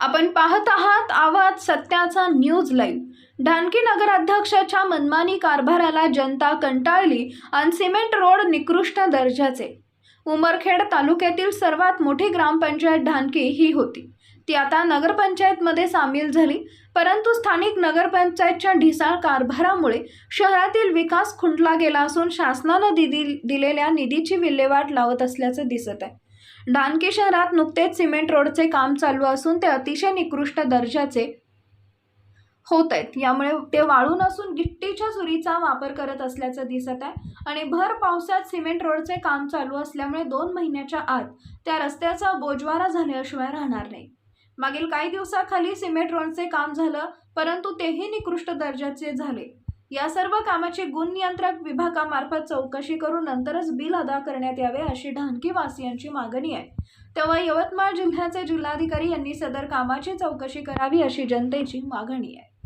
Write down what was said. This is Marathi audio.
आपण पाहत आहात आवाज सत्याचा न्यूज लाईव्ह ढानकी नगराध्यक्षाच्या मनमानी कारभाराला जनता कंटाळली आणि सिमेंट रोड निकृष्ट दर्जाचे. उमरखेड तालुक्यातील सर्वात मोठी ग्रामपंचायत ढानकी ही होती. ती आता नगरपंचायतमध्ये सामील झाली परंतु स्थानिक नगरपंचायतच्या ढिसाळ कारभारामुळे शहरातील विकास खुंटला गेला असून शासनानं दिदी दिलेल्या निधीची विल्हेवाट लावत असल्याचं दिसत आहे. डानकी शहरात नुकतेच सिमेंट रोडचे काम चालू असून ते अतिशय निकृष्ट दर्जाचे होत आहेत. यामुळे ते वाळू नसून गिट्टीच्या सुरीचा वापर करत असल्याचं दिसत आहे आणि भर पावसात सिमेंट रोडचे काम चालू असल्यामुळे दोन महिन्याच्या आत त्या रस्त्याचा बोजवारा झाल्याशिवाय राहणार नाही. मागील काही दिवसाखाली सिमेंट रोडचे काम झालं परंतु तेही निकृष्ट दर्जाचे झाले. या सर्व कामाची गुण नियंत्रक विभागामार्फत चौकशी करून नंतरच बिल अदा करण्यात यावे अशी ढानकी वासियांची मागणी आहे. तेव्हा यवतमाळ जिल्ह्याचे जिल्हाधिकारी यांनी सदर कामाची चौकशी करावी अशी जनतेची मागणी आहे.